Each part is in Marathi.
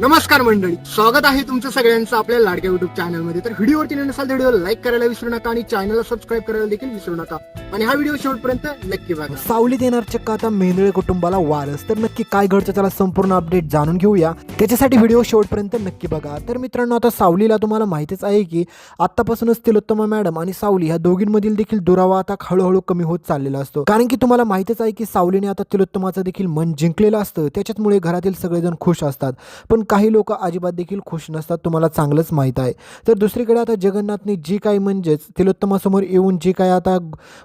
नमस्कार मंडळी स्वागत आहे तुमचं सगळ्यांचं आपल्या लाडक्या युट्यूब चॅनलमध्ये तर व्हिडिओवरती नसाल तर व्हिडिओ लाईक करायला विसरू नका आणि चॅनलला सबस्क्राईब करायला देखील विसरू नका. आणि हा व्हिडिओ शेवटपर्यंत नक्की बघा. सावलीत येणार चक्क आता मेंदळे कुटुंबाला वारस. तर नक्की काय घडतं त्याला संपूर्ण अपडेट जाणून घेऊया. त्याच्यासाठी व्हिडिओ शेवटपर्यंत नक्की बघा. तर मित्रांनो आता सावलीला तुम्हाला माहितीच आहे की आत्तापासूनच तिलोत्तमा मॅडम आणि सावली ह्या दोघींमधील देखील दुरावा आता हळूहळू कमी होत चाललेला असतो. कारण की तुम्हाला माहितीच आहे की सावलीने आता तिलोत्तमाचं देखील मन जिंकलेलं असतं. त्याच्यामुळे घरातील सगळेजण खुश असतात. पण काही लोक अजिबात देखील खुश नसतात तुम्हाला चांगलंच माहीत आहे. तर दुसरीकडे आता जगन्नाथने जी काही म्हणजेच तिलोत्तमासमोर येऊन जी काही आता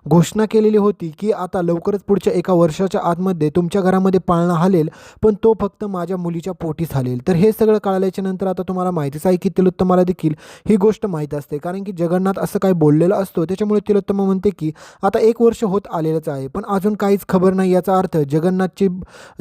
घोषणा केलेली होती की आता लवकरच पुढच्या एका वर्षाच्या आतमध्ये तुमच्या घरामध्ये पाळणा हलेल पण तो फक्त माझ्या मुलीच्या पोटीच हलेल तर हे सगळं कळाल्याच्या नंतर आता तुम्हाला माहितीच आहे की तिलोत्तमाला देखील ही गोष्ट माहीत असते. कारण की जगन्नाथ असं काही बोललेलं असतो त्याच्यामुळे तिलोत्तमा म्हणते की आता एक वर्ष होत आलेलंच आहे पण अजून काहीच खबर नाही याचा अर्थ जगन्नाथची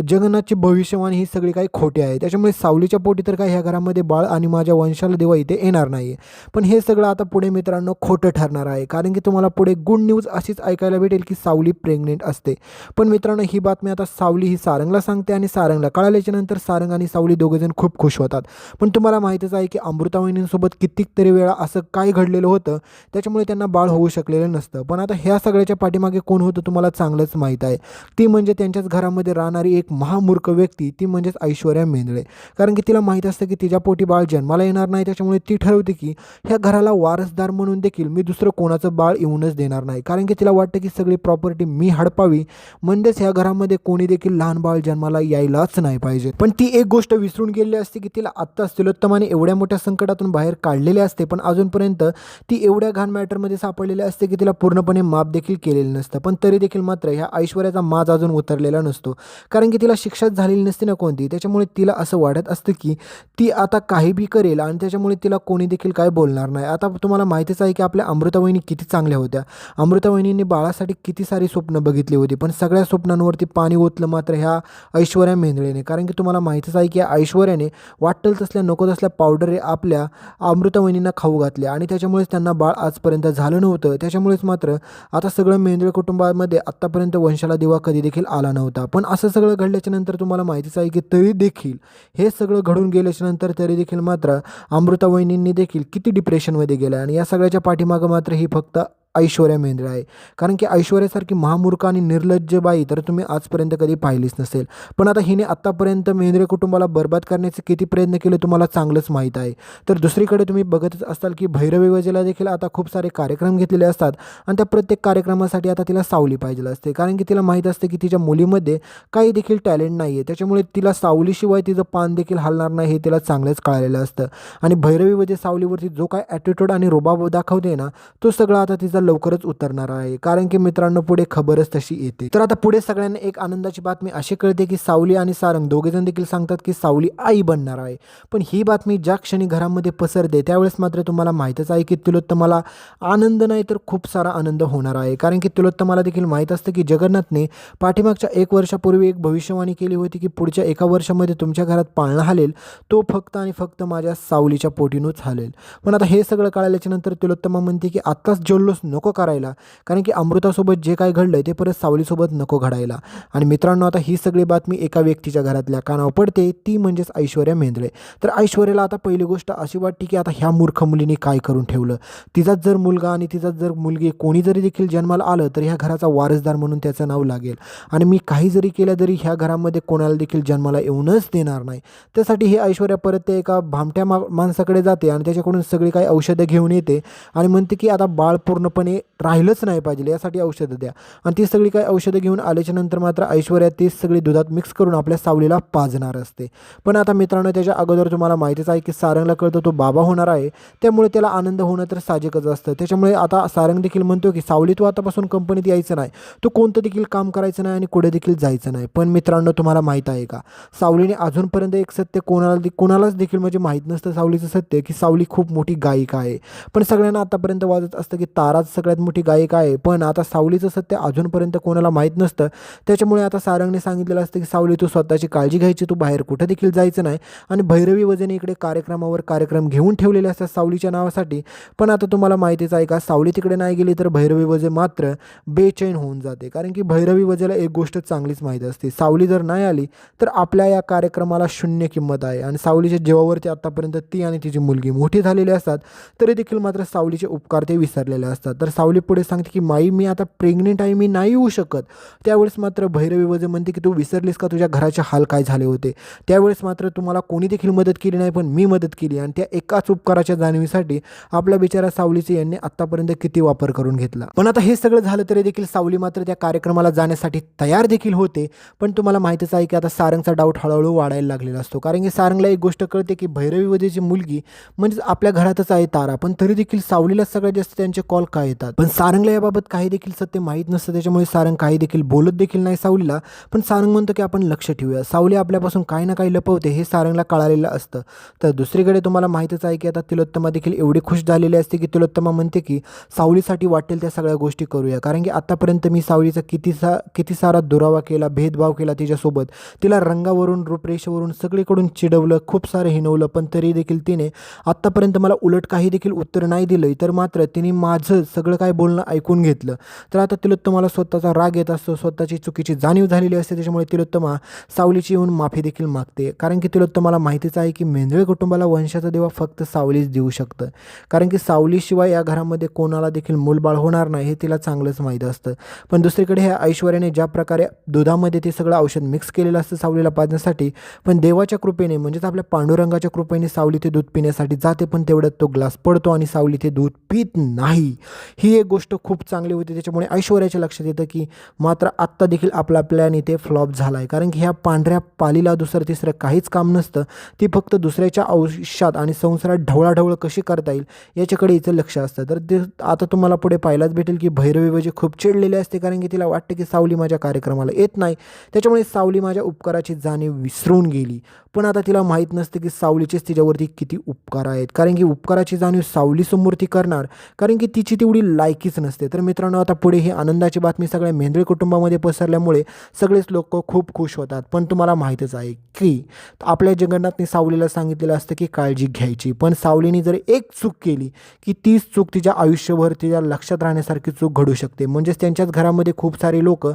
जगन्नाथची भविष्यवाणी ही सगळी काही खोटी आहे. त्याच्यामुळे सावली सावलीच्या पोटी तर काही ह्या घरामध्ये बाळ आणि माझ्या वंशाला देवा इथे येणार नाही पण हे सगळं आता पुढे मित्रांनो खोटं ठरणार आहे. कारण की तुम्हाला पुढे गुड न्यूज अशीच ऐकायला भेटेल की सावली प्रेग्नेंट असते. पण मित्रांनो ही बातमी आता सावली ही सारंगला सांगते आणि सारंगला कळाल्याच्या नंतर सारंग आणि सावली दोघेजण खूप खुश होतात. पण तुम्हाला माहितीच आहे की अमृता वहिनींसोबत कित्येक तरी वेळा असं काय घडलेलं होतं त्याच्यामुळे त्यांना बाळ होऊ शकलेलं नसतं. पण आता ह्या सगळ्याच्या पाठीमागे कोण होतं तुम्हाला चांगलंच माहीत आहे. ती म्हणजे त्यांच्याच घरामध्ये राहणारी एक महामूर्ख व्यक्ती ती म्हणजेच ऐश्वर्या मेंदळे. कारण की तिला माहीत असतं की तिच्या पोटी बाळ जन्माला येणार नाही. त्याच्यामुळे ती ठरवते की ह्या घराला वारसदार म्हणून देखील मी दुसरं कोणाचं बाळ येऊनच देणार नाही. कारण की तिला वाटतं की सगळी प्रॉपर्टी मी हडपावी. म्हणजेच ह्या घरामध्ये कोणी देखील लहान बाळ जन्माला यायलाच नाही पाहिजे. पण ती एक गोष्ट विसरून गेलेली असते की तिला आत्ताच तिलोत्तमाने एवढ्या मोठ्या संकटातून बाहेर काढलेले असते. पण अजूनपर्यंत ती एवढ्या घाण मॅटरमध्ये सापडलेली असते की तिला पूर्णपणे माप देखील केलेलं नसतं. पण तरी देखील मात्र ह्या ऐश्वर्याचा माज अजून उतरलेला नसतो. कारण की तिला शिक्षाच झालेली नसते ना कोणती. त्याच्यामुळे तिला असं वाटत असतं की ती आता काही बी करेल आणि त्याच्यामुळे तिला कोणी देखील काय बोलणार नाही. आता तुम्हाला माहितीच आहे की आपल्या अमृतावहिनी किती चांगल्या होत्या. अमृतावहिनीने बाळासाठी किती सारी स्वप्न बघितली होती पण सगळ्या स्वप्नांवरती पाणी ओतलं मात्र ह्या ऐश्वर्या मेंदळेने कारण की तुम्हाला माहितीच आहे की या ऐश्वर्याने वाटल तसल्या नको तसल्या पावडर आपल्या अमृतावहिनींना खाऊ घातल्या आणि त्याच्यामुळेच त्यांना बाळ आजपर्यंत झालं नव्हतं. त्याच्यामुळेच मात्र आता सगळं मेंदळे कुटुंबामध्ये आत्तापर्यंत वंशाला दिवा कधी देखील आला नव्हता. पण असं सगळं घडल्याच्या नंतर तुम्हाला माहितीच आहे की तरी देखील हे सगळं घडून गेल्याच्यानंतर तरी देखील मात्र अमृता वहिनींनी देखील किती डिप्रेशनमध्ये गेल्या. आणि या सगळ्याच्या पाठीमागं मात्र ही फक्त ऐश्वर्या मेंद्रे आहे. कारण की ऐश्वर्यासारखी महामूर्ख आणि निर्लज्ज बाई तर तुम्ही आजपर्यंत कधी पाहिलीच नसेल. पण आता हिने आत्तापर्यंत मेंद्रे कुटुंबाला बर्बाद करण्याचे किती प्रयत्न केले तुम्हाला चांगलंच माहीत आहे. तर दुसरीकडे तुम्ही बघतच असाल की भैरवी वजेला देखील आता खूप सारे कार्यक्रम घेतलेले असतात आणि त्या प्रत्येक कार्यक्रमासाठी आता तिला सावली पाहिजे असते. कारण की तिला माहीत असते की तिच्या मुलीमध्ये काही देखील टॅलेंट नाही आहे त्याच्यामुळे तिला सावलीशिवाय तिचं पान देखील हलणार नाही हे तिला चांगलंच कळालेलं असतं. आणि भैरवी वजे सावलीवरती जो काय ॲटिट्यूड आणि रुबाब दाखवते ना तो सगळा आता तिचा लवकरच उतरणार आहे. कारण की मित्रांनो पुढे खबरच तशी येते. तर आता पुढे सगळ्यांना एक आनंदाची बातमी अशी कळते की सावली आणि सारंग दोघेजण देखील सांगतात की सावली आई बनणार आहे. पण ही बातमी ज्या क्षणी घरामध्ये पसरते त्यावेळेस मात्र तुम्हाला माहीतच आहे की तिलोत्तमाला आनंद नाही तर खूप सारा आनंद होणार आहे. कारण की तिलोत्तमाला देखील माहीत असतं की जगन्नाथने पाठीमागच्या एक वर्षापूर्वी एक भविष्यवाणी केली होती की पुढच्या एका वर्षामध्ये तुमच्या घरात पाळणा हालेल तो फक्त आणि फक्त माझ्या सावलीच्या पोटीनूच हालेल. पण आता हे सगळं कळाल्याच्या नंतर तिलोत्तमा म्हणते की आत्ताच जल्लोष नको करायला. कारण की अमृतासोबत जे काय घडलं ते परत सावलीसोबत नको घडायला. आणि मित्रांनो आता ही सगळी बातमी एका व्यक्तीच्या घरातल्या कानावर पडते. ती म्हणजेच ऐश्वर्या मेंद्रे तर ऐश्वर्याला आता पहिली गोष्ट अशी वाटते की आता ह्या मूर्ख मुलीने काय करून ठेवलं? तिचाच जर मुलगा आणि तिचाच जर मुलगी कोणी जरी देखील जन्माला आलं तर ह्या घराचा वारसदार म्हणून त्याचं नाव लागेल. आणि मी काही जरी केलं तरी ह्या घरामध्ये कोणाला देखील जन्माला येऊनच देणार नाही. त्यासाठी हे ऐश्वर्या परत ते एका भामट्या मा माणसाकडे जाते आणि त्याच्याकडून सगळी काही औषधं घेऊन येते आणि म्हणते की आता बाळ पूर्णपणे राहिलंच नाही पाहिजे यासाठी औषधं द्या. आणि ती सगळी काही औषधं घेऊन आल्याच्यानंतर मात्र ऐश्वर्या ती सगळी दुधात मिक्स करून आपल्या सावलीला पाजणार असते. पण आता मित्रांनो त्याच्या अगोदर तुम्हाला माहितीच आहे की सारंगला कळतं तो बाबा होणार आहे. त्यामुळे त्याला आनंद होणं तर साहजिकच असतं. त्याच्यामुळे आता सारंग देखील म्हणतो की सावली तू आतापासून कंपनीत यायचं नाही. तो कोणतं देखील काम करायचं नाही आणि कुठे देखील जायचं नाही. पण मित्रांनो तुम्हाला माहीत आहे का? सावलीने अजूनपर्यंत एक सत्य कोणाला कोणालाच देखील म्हणजे माहीत नसतं सावलीचं सत्य की सावली खूप मोठी गायिका आहे. पण सगळ्यांना आतापर्यंत वाजत असतं की ताराच सगळ्यात मोठी गायिका आहे. पण आता सावलीचं सत्य अजूनपर्यंत कोणाला माहीत नसतं. त्याच्यामुळे आता सारंगने सांगितलेलं असतं की सावली तू स्वतःची काळजी घ्यायची. तू बाहेर कुठं देखील जायचं नाही. आणि भैरवी वजने इकडे कार्यक्रमावर कार्यक्रम घेऊन ठेवलेले असतात सावलीच्या नावासाठी. पण आता तुम्हाला माहितीच आहे का सावली तिकडे नाही गेली तर भैरवी वजे मात्र बेचैन होऊन जाते. कारण की भैरवी वजेला एक गोष्ट चांगलीच माहीत असते. सावली जर नाही आली तर आपल्या या कार्यक्रमाला शून्य किंमत आहे. आणि सावलीच्या जीवावरती आत्तापर्यंत ती आणि तिची मुलगी मोठी झालेली असतात तरी देखील मात्र सावलीचे उपकार ते विसरलेले असतात. तर सावली पुढे सांगते की माई मी आता प्रेग्नेंट आहे मी नाही येऊ शकत. त्यावेळेस मात्र भैरवी वजे म्हणते की तू विसरलीस का तुझ्या घराचे हाल काय झाले होते? त्यावेळेस मात्र तुम्हाला कोणी देखील मदत केली नाही पण मी मदत केली आणि त्या एकाच उपकाराच्या जाणीवीसाठी आपल्या बिचारा सावलीचे यांनी आत्तापर्यंत किती वापर करून घेतला. पण आता हे सगळं झालं तरी देखील सावली मात्र त्या कार्यक्रमाला जाण्यासाठी तयार देखील होते. पण तुम्हाला माहितीच आहे की आता सारंगचा डाऊट हळूहळू वाढायला लागलेला असतो. कारण की सारंगला एक गोष्ट कळते की भैरवी वजेची मुलगी म्हणजेच आपल्या घरातच आहे तारा. पण तरी देखील सावलीला सगळ्यात जास्त त्यांचे कॉल काय येतात. पण सारंगला याबाबत काही देखील सत्य माहीत नसतं. त्याच्यामुळे सारंग काही देखील बोलत देखील नाही सावलीला. पण सारंग म्हणतो की आपण लक्ष ठेवूया. सावली आपल्यापासून काही ना काही लपवते हे सारंगला कळालेलं असतं. तर दुसरीकडे तुम्हाला माहीतच आहे की आता तिलोत्तमा देखील एवढी खुश झालेली असते की तिलोत्तमा म्हणते की सावलीसाठी वाटेल त्या सगळ्या गोष्टी करूया. कारण की आतापर्यंत मी सावलीचा किती सा किती सारा दुरावा केला भेदभाव केला तिच्यासोबत. तिला रंगावरून रूपरेषेवरून सगळीकडून चिडवलं खूप सारं हिनवलं पण तरी देखील तिने आत्तापर्यंत मला उलट काही देखील उत्तर नाही दिलं तर मात्र तिने माझं सगळं काय बोलणं ऐकून घेतलं. तर आता तिलोत्तमाला स्वतःचा राग येत असतो स्वतःची चुकीची जाणीव झालेली असते त्याच्यामुळे तिलोत्तमा सावलीची येऊन माफी देखील मागते. कारण की तिलोत्तमाला माहितीच आहे की मेंदळे कुटुंबाला वंशाचा देवा फक्त सावलीच देऊ शकतं. कारण की सावलीशिवाय या घरामध्ये कोणाला देखील मूलबाळ होणार नाही हे तिला चांगलंच माहीत असतं. पण दुसरीकडे ह्या ऐश्वर्याने ज्या प्रकारे दुधामध्ये ते सगळं औषध मिक्स केलेलं असतं सावलीला पाजण्यासाठी पण देवाच्या कृपेने म्हणजेच आपल्या पांडुरंगाच्या कृपेने सावली ते दूध पिण्यासाठी जाते पण तेवढ्यात तो ग्लास पडतो आणि सावली ते दूध पित नाही. ही एक गोष्ट खूप चांगली होती. त्याच्यामुळे ऐश्वर्याच्या लक्षात येतं की मात्र आत्ता देखील आपला प्लॅन इथे फ्लॉप झाला आहे कारण की ह्या पांढऱ्या पालीला दुसरं तिसरं काहीच काम नसतं. ती फक्त दुसऱ्याच्या आयुष्यात आणि संसारात ढवळाढवळ कशी करता येईल याच्याकडे हिचं लक्ष असतं. तर ते आता तुम्हाला पुढे पाहायलाच भेटेल की भैरवी म्हणजे खूप चिडलेली असते. कारण की तिला वाटतं की सावली माझ्या कार्यक्रमाला येत नाही. त्याच्यामुळे सावली माझ्या उपकाराची जाणीव विसरून गेली. पण आता तिला माहीत नसते की सावलीचेच तिच्यावरती किती उपकार आहेत. कारण की उपकाराची जाणीव सावलीसमोर ती करणार. कारण की तिची ती तेवढी लायकीच नसते. तर मित्रांनो आता पुढे ही आनंदाची बातमी सगळ्या मेंदळी कुटुंबामध्ये पसरल्यामुळे सगळेच लोक खूप खुश होतात. पण तुम्हाला माहीतच आहे की आपल्या जगन्नाथने सावलीला सांगितलेलं असतं की काळजी घ्यायची. पण सावलीने जर एक चूक केली की तीच चूक तिच्या आयुष्यभर तिच्या लक्षात राहण्यासारखी चूक घडू शकते. म्हणजेच त्यांच्याच घरामध्ये खूप सारे लोक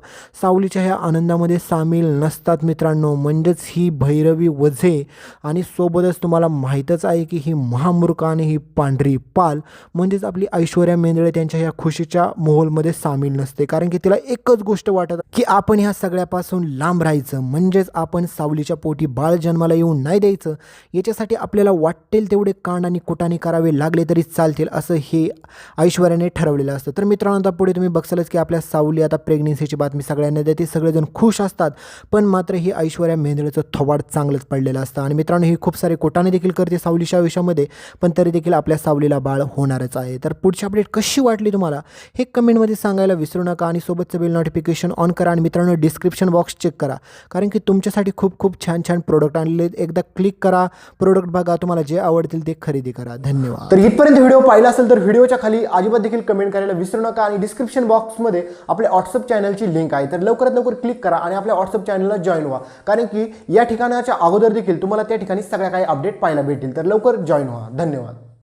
सावलीच्या ह्या आनंदामध्ये सामील नसतात मित्रांनो. म्हणजेच ही भैरवी वझे आणि सोबतच तुम्हाला माहीतच आहे की ही महामूर्ख आणि ही पांढरी पाल म्हणजेच आपली ऐश्वर्या मेंदळे त्यांच्या ह्या खुशीच्या मोहोलमध्ये सामील नसते. कारण की तिला एकच गोष्ट वाटत की आपण ह्या सगळ्यापासून लांब राहायचं. म्हणजेच आपण सावलीच्या पोटी बाळ जन्माला येऊन नाही द्यायचं. याच्यासाठी आपल्याला वाटेल तेवढे कांड आणि कुटाने करावे लागले तरी चालतील असं हे ऐश्वर्याने ठरवलेलं असतं. तर मित्रांनो आता पुढे तुम्ही बघसालच की आपल्या सावली आता प्रेग्नेन्सीची बातमी सगळ्यांना देते. सगळेजण खुश असतात. पण मात्र ही ऐश्वर्या मेंदळेचं थोबाड चांगलंच पडलेलं असतं. आणि मित्रांनो ही खूप सारे कोटाने देखील करते सावलीच्या आयुष्यामध्ये पण तरी देखील आपल्या सावलीला बाळ होणारच आहे. तर पुढची अपडेट कशी वाटली तुम्हाला? हे कमेंटमध्ये सांगायला विसरू नका आणि सोबतचं बिल नोटिफिकेशन ऑन करा आणि मित्रांनो डिस्क्रिप्शन बॉक्स चेक करा. कारण की तुमच्यासाठी खूप खूप छान छान प्रोडक्ट आणलेले आहेत. एकदा क्लिक करा प्रोडक्ट बघा तुम्हाला जे आवडतील ते खरेदी करा. धन्यवाद. तर इथपर्यंत व्हिडिओ पाहिला असेल तर व्हिडिओच्या खाली अजिबात देखील कमेंट करायला विसरू नका आणि डिस्क्रिप्शन बॉक्समध्ये आपल्या व्हॉट्सअप चॅनलची लिंक आहे. तर लवकरात लवकर क्लिक करा आणि आपल्या व्हॉट्सअप चॅनलला जॉईन व्हा. कारण की या ठिकाणाच्या अगोदर देखील तुम्हाला त्या ठिकाणी सगळ्या काही अपडेट पाहायला भेटतील. तर लवकर जॉईन व्हा. धन्यवाद.